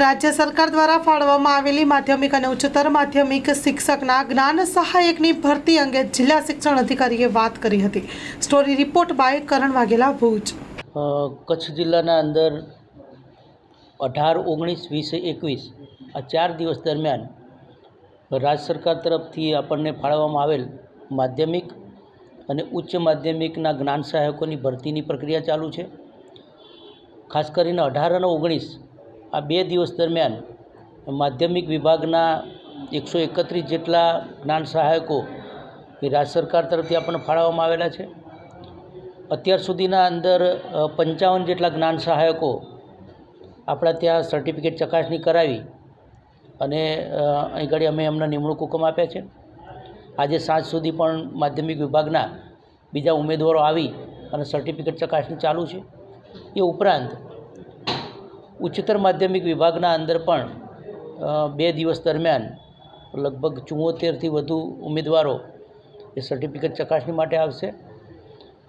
રાજ્ય સરકાર દ્વારા ફાળવવામાં આવેલી માધ્યમિક અને ઉચ્ચતર માધ્યમિક શિક્ષકના જ્ઞાન સહાયકની ભરતી અંગે જિલ્લા શિક્ષણ અધિકારીએ વાત કરી હતી. Story report by Karan Vaghela, Bhuj. Kutch જિલ્લાના અંદર અઢાર, ઓગણીસ, વીસ, એકવીસ આ ચાર દિવસ દરમિયાન રાજ્ય સરકાર તરફથી આપણને ફાળવવામાં આવેલ માધ્યમિક અને ઉચ્ચ માધ્યમિકના જ્ઞાન સહાયકોની ભરતીની પ્રક્રિયા ચાલુ છે. ખાસ કરીને અઢાર અને ઓગણીસ આ બે દિવસ દરમિયાન માધ્યમિક વિભાગના એકસો એકત્રીસ જેટલા જ્ઞાન સહાયકો એ રાજ્ય સરકાર તરફથી આપણને ફાળવવામાં આવેલા છે. અત્યાર સુધીના અંદર પંચાવન જેટલા જ્ઞાન સહાયકો આપણા ત્યાં સર્ટિફિકેટ ચકાસણી કરાવી અને અહીં ઘડી અમે એમના નિમણૂક હુકમ આપ્યા છે. આજે સાંજ સુધી પણ માધ્યમિક વિભાગના બીજા ઉમેદવારો આવી અને સર્ટિફિકેટ ચકાસણી ચાલુ છે. એ ઉપરાંત ઉચ્ચતર માધ્યમિક વિભાગના અંદર પણ બે દિવસ દરમિયાન લગભગ ચુંવોતેરથી વધુ ઉમેદવારો એ સર્ટિફિકેટ ચકાસણી માટે આવશે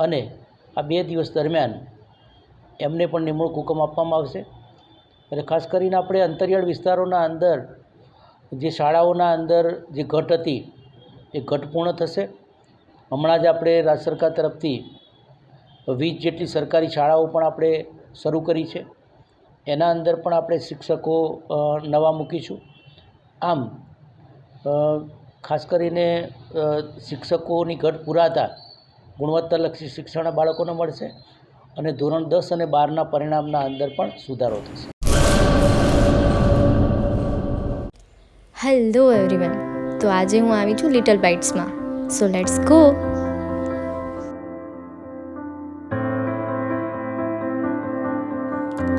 અને આ બે દિવસ દરમિયાન એમને પણ નિમણૂક હુકમ આપવામાં આવશે. એટલે ખાસ કરીને આપણે અંતરિયાળ વિસ્તારોના અંદર, જે શાળાઓના અંદર જે ઘટ હતી, એ ઘટ પૂર્ણ થશે. હમણાં જ આપણે રાજ્ય સરકાર તરફથી વીસ જેટલી સરકારી શાળાઓ પણ આપણે શરૂ કરી છે. એના અંદર પણ આપણે શિક્ષકો નવા મૂકીશું. આમ ખાસ કરીને શિક્ષકોની ઘટ પૂરાતા, ગુણવત્તાલક્ષી શિક્ષણ બાળકોને મળશે અને ધોરણ દસ અને બારના પરિણામના અંદર પણ સુધારો થશે. હેલો એવરીવન તો આજે હું આવી છું લિટલ બાઇટ્સમાં સો લેટ્સ ગો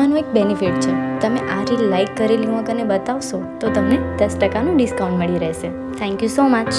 આનું એક બેનિફિટ છે. તમે આ રીલ લાઈક કરેલી હું કને બતાવશો, તો તમને દસ ટકાનું ડિસ્કાઉન્ટ મળી રહેશે. Thank you so much